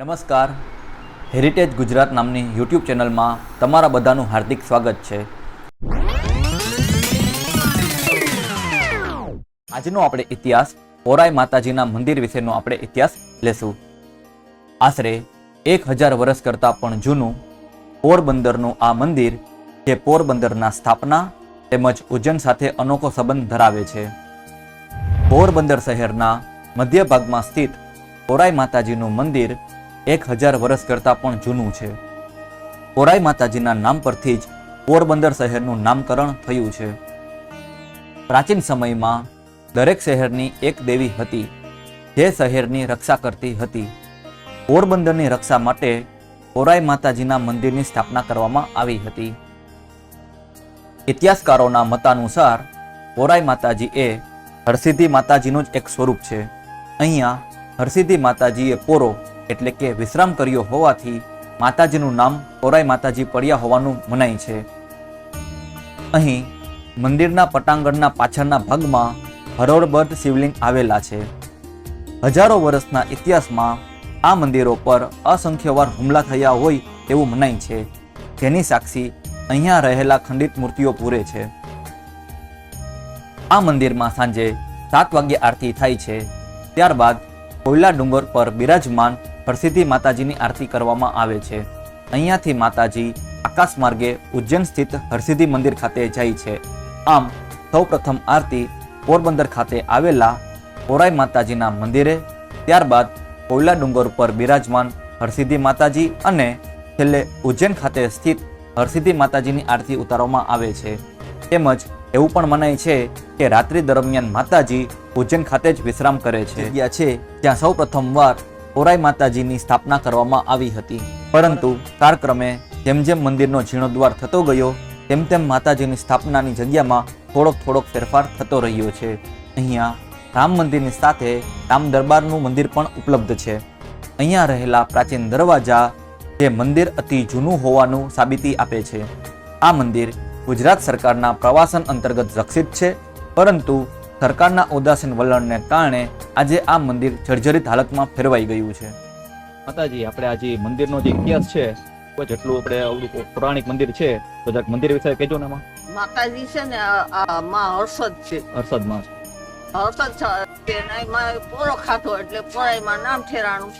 નમસ્કાર. હેરિટેજ ગુજરાત નામની યુટ્યુબ ચેનલમાં તમારા બધાનું હાર્દિક સ્વાગત છે. આજનો આપણે ઇતિહાસ પોરાઈ માતાજીના મંદિર વિશેનો આપણે ઇતિહાસ લેશું. આશરે એક હજાર વર્ષ કરતાં પણ જૂનું પોરબંદરનું આ મંદિર, જે પોરબંદરના સ્થાપના તેમજ ઉજ્જૈન સાથે અનોખો સંબંધ ધરાવે છે. પોરબંદર શહેરના મધ્ય ભાગમાં સ્થિત પોરાઈ માતાજીનું મંદિર એક હજાર વર્ષ કરતાં પણ જૂનું છે. પોરાઈ માતાજીના નામ પરથી જ પોરબંદર શહેરનું નામકરણ થયું છે. પ્રાચીન સમયમાં દરેક શહેરની એક દેવી હતી, જે શહેરની રક્ષા કરતી હતી. પોરબંદરની રક્ષા માટે પોરાઈ માતાજીના મંદિરની સ્થાપના કરવામાં આવી હતી. ઇતિહાસકારોના મતાનુસાર પોરાઈ માતાજી એ હરસિદ્ધિ માતાજીનું જ એક સ્વરૂપ છે. અહીંયા હરસિદ્ધિ માતાજીએ પોરો એટલે કે વિશ્રામ કર્યો હોવાથી માતાજીનું નામ પોરાઈ માતાજી પડ્યા હોવાનું મનાય છે. અહીં મંદિરના પટાંગણના પાછળના ભાગમાં હરોળબદ્ધ શિવલિંગ આવેલા છે. હજારો વર્ષના ઇતિહાસમાં આ મંદિરો પર અસંખ્યવાર હુમલા થયા હોય તેવું મનાય છે. જેની સાક્ષી અહીંયા રહેલા ખંડિત મૂર્તિઓ પૂરે છે. આ મંદિરમાં સાંજે સાત વાગ્યે આરતી થાય છે. ત્યારબાદ કોયલા ડુંગર પર બિરાજમાન હરસિદ્ધિ માતાજીની આરતી કરવામાં આવે છે. અહીંયાથી માતાજી આકાશ માર્ગે ઉજ્જૈન સ્થિત હરસિદ્ધિ મંદિર ખાતે જાય છે. આમ, સૌપ્રથમ આરતી પોરબંદર ખાતે આવેલા પોરાઈ માતાજીના મંદિરે, ત્યારબાદ કોયલા ડુંગર પર બિરાજમાન હરસિદ્ધિ માતાજી અને છેલ્લે ઉજ્જૈન ખાતે સ્થિત હરસિદ્ધિ માતાજીની આરતી ઉતારવામાં આવે છે. તેમજ એવું પણ મનાય છે કે રાત્રિ દરમિયાન માતાજી ઉજ્જૈન ખાતે જ વિશ્રામ કરે છે. જગ્યા છે. જ્યાં સૌ પ્રથમવાર પોરાઈ માતાજીની સ્થાપના કરવામાં આવી હતી. પરંતુ કાળક્રમે જેમ જેમ મંદિરનો જીર્ણોદ્વાર થતો ગયો, તેમ તેમ માતાજીની સ્થાપનાની જગ્યામાં થોડોક થોડોક ફેરફાર થતો રહ્યો છે. અહીંયા રામ મંદિરની સાથે રામ દરબારનું મંદિર પણ ઉપલબ્ધ છે. અહીંયા રહેલા પ્રાચીન દરવાજા જે મંદિર અતિ જૂનું હોવાનું સાબિતી આપે છે. આ મંદિર ગુજરાત સરકારના પ્રવાસન અંતર્ગત રક્ષિત છે, પરંતુ સરકારના ઉદાસીન વલણને કારણે આજે આ મંદિર જર્જરિત હાલતમાં ફેરવાઈ ગયું છે. માતાજી આપણે આજે મંદિરનો જે ઇતિહાસ છે જેટલું આપણે આવડું પૌરાણિક મંદિર છે. તો જરાક મંદિર વિશે કહેજો ને માતાજી છે ને આ- માં હર્ષદ છે. હર્ષદમાં હર્ષદ છે એમાં પોરો ખાતો એટલે પોરાઈમાં નામ ઠેરાણું.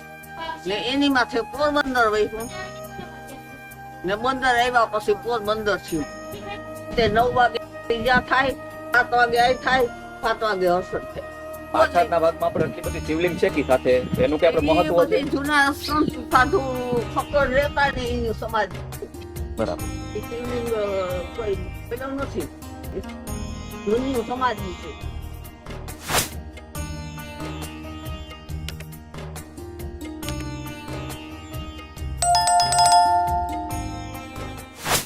ને એની માથે પોરબંદર વહ્યું. ને બંદર આવ્યા પછી પોરબંદર થયું. તે નવ વાગે જ્યાં થાય સાત વાગે આ થાય સાત વાગે હર્ષદ થાય પાછળના ભાગમાં આપણે એટલી બધી શિવલિંગ છે કે સાથે? એનું કે આપણે મહત્વ છે? જૂના સંત સાધુ ફકર રહેતા ને એની સમાજ. બરાબર. શિવલિંગ કોઈ પેલો નથી. જૂની સમાજ છે.